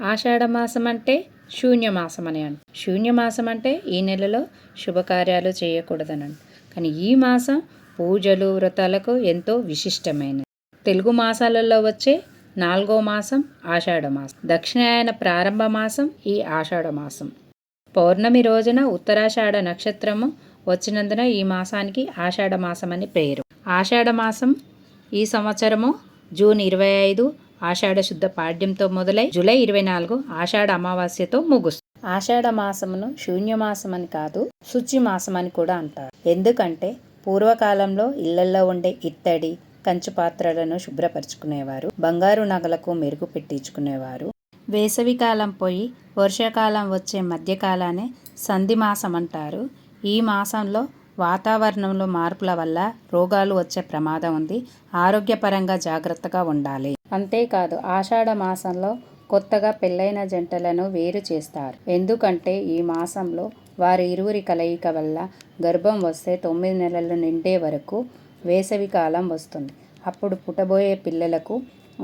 ఆషాఢమాసం అంటే శూన్యమాసం అని అను శూన్యమాసం అంటే ఈ నెలలో శుభకార్యాలు చేయకూడదని కానీ ఈ మాసం పూజలు వ్రతాలకు ఎంతో విశిష్టమైనది. తెలుగు మాసాలలో వచ్చే నాలుగో మాసం ఆషాఢ మాసం దక్షిణాయన ప్రారంభ మాసం ఈ ఆషాఢ మాసం పౌర్ణమి రోజున ఉత్తరాషాఢ నక్షత్రము వచ్చినందున ఈ మాసానికి ఆషాఢ మాసం అని పేరు. ఆషాఢ మాసం ఈ సంవత్సరము జూన్ ఇరవై ఐదు ఆషాఢ శుద్ధ పాడ్యంతో మొదలై జూలై ఇరవై నాలుగు ఆషాఢ అమావాస్యతో ముగుస్తుంది ఆషాఢ మాసమును శూన్యమాసం అని కాదు శుచి మాసం అని కూడా అంటారు. ఎందుకంటే పూర్వకాలంలో ఇళ్ళలో ఉండే ఇత్తడి కంచు పాత్రలను శుభ్రపరుచుకునేవారు బంగారు నగలకు మెరుగు పెట్టించుకునేవారు. వేసవికాలం పోయి వర్షాకాలం వచ్చే మధ్యకాలానే సంధి మాసం అంటారు ఈ మాసంలో వాతావరణంలో మార్పుల వల్ల రోగాలు వచ్చే ప్రమాదం ఉంది. ఆరోగ్యపరంగా జాగ్రత్తగా ఉండాలి. అంతేకాదు ఆషాఢ మాసంలో కొత్తగా పెళ్ళైన జంటలను వేరు చేస్తారు. ఎందుకంటే ఈ మాసంలో వారి ఇరువురి కలయిక వల్ల గర్భం వస్తే తొమ్మిది నెలలు నిండే వరకు వేసవి కాలం వస్తుంది. అప్పుడు పుట్టబోయే పిల్లలకు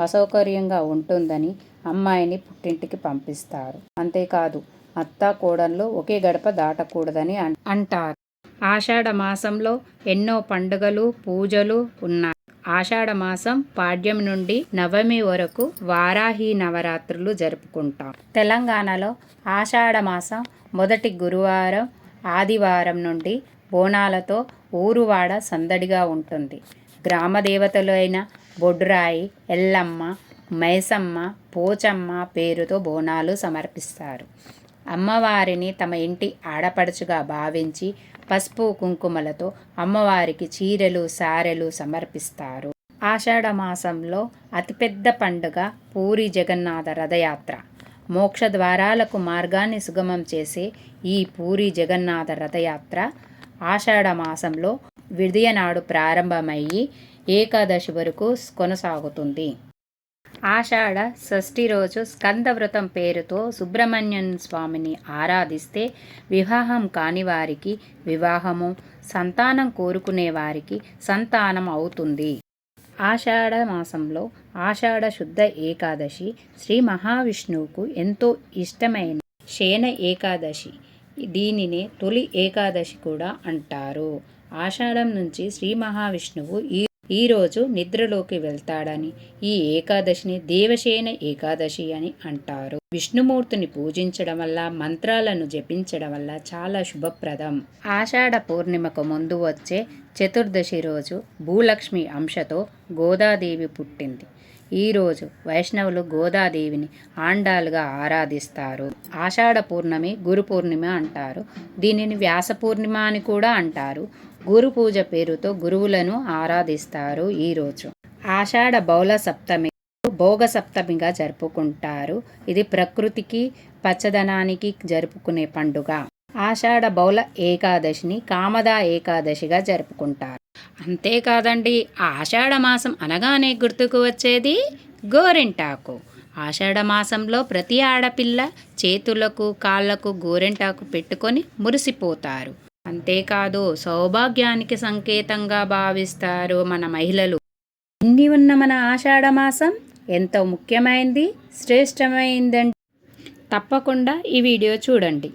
అసౌకర్యంగా ఉంటుందని అమ్మాయిని పుట్టింటికి పంపిస్తారు. అంతేకాదు అత్త కోడళ్ళు ఒకే గడప దాటకూడదని అంటారు. ఆషాఢ మాసంలో ఎన్నో పండుగలు పూజలు ఉన్నాయి. ఆషాఢ మాసం పాడ్యం నుండి నవమి వరకు వారాహి నవరాత్రులు జరుపుకుంటాం. తెలంగాణలో ఆషాఢ మాసం మొదటి గురువారం ఆదివారం నుండి బోనాలతో ఊరువాడ సందడిగా ఉంటుంది. గ్రామదేవతలు అయిన బొడ్రాయి ఎల్లమ్మ మైసమ్మ పోచమ్మ పేరుతో బోనాలు సమర్పిస్తారు. అమ్మవారిని తమ ఇంటి ఆడపడుచుగా భావించి పసుపు కుంకుమలతో అమ్మవారికి చీరలు సారెలు సమర్పిస్తారు. ఆషాఢ మాసంలో అతిపెద్ద పండుగ పూరి జగన్నాథ రథయాత్ర. మోక్ష ద్వారాలకు మార్గాన్ని సుగమం చేసే ఈ పూరి జగన్నాథ రథయాత్ర ఆషాఢ మాసంలో విడియనాడు ప్రారంభమయ్యి ఏకాదశి వరకు కొనసాగుతుంది. ఆషాఢ షష్ఠి రోజు స్కందవ్రతం పేరుతో సుబ్రహ్మణ్యం స్వామిని ఆరాధిస్తే వివాహం కాని వారికి వివాహము సంతానం కోరుకునే వారికి సంతానం అవుతుంది. ఆషాఢ మాసంలో ఆషాఢ శుద్ధ ఏకాదశి శ్రీ మహావిష్ణువుకు ఎంతో ఇష్టమైన శయన ఏకాదశి. దీనినే తొలి ఏకాదశి కూడా అంటారు. ఆషాఢం నుంచి శ్రీ మహావిష్ణువు ఈ ఈరోజు నిద్రలోకి వెళ్తాడని ఈ ఏకాదశిని దేవసేన ఏకాదశి అని అంటారు. విష్ణుమూర్తిని పూజించడం వల్ల మంత్రాలను జపించడం వల్ల చాలా శుభప్రదం. ఆషాఢ పూర్ణిమకు ముందు వచ్చే చతుర్దశి రోజు భూలక్ష్మి అంశతో గోదాదేవి పుట్టింది. ఈరోజు వైష్ణవులు గోదాదేవిని ఆండాలుగా ఆరాధిస్తారు. ఆషాఢ పూర్ణమి గురు పూర్ణిమ అంటారు. దీనిని వ్యాస పూర్ణిమ అని కూడా అంటారు. గురు పూజ పేరుతో గురువులను ఆరాధిస్తారు ఈరోజు ఆషాఢ బౌల సప్తమి భోగ సప్తమిగా జరుపుకుంటారు. ఇది ప్రకృతికి పచ్చదనానికి జరుపుకునే పండుగ. ఆషాఢ బౌల ఏకాదశిని కామదా ఏకాదశిగా జరుపుకుంటారు. అంతేకాదండి ఆషాఢ మాసం అనగానే గుర్తుకు వచ్చేది గోరెంటాకు. ఆషాఢ మాసంలో ప్రతి ఆడపిల్ల చేతులకు కాళ్ళకు గోరెంటాకు పెట్టుకొని మురిసిపోతారు. అంతేకాదు సౌభాగ్యానికి సంకేతంగా భావిస్తారు మన మహిళలు. ఇన్ని ఉన్న మన ఆషాఢ మాసం ఎంతో ముఖ్యమైనది శ్రేష్టమైందండి. తప్పకుండా ఈ వీడియో చూడండి.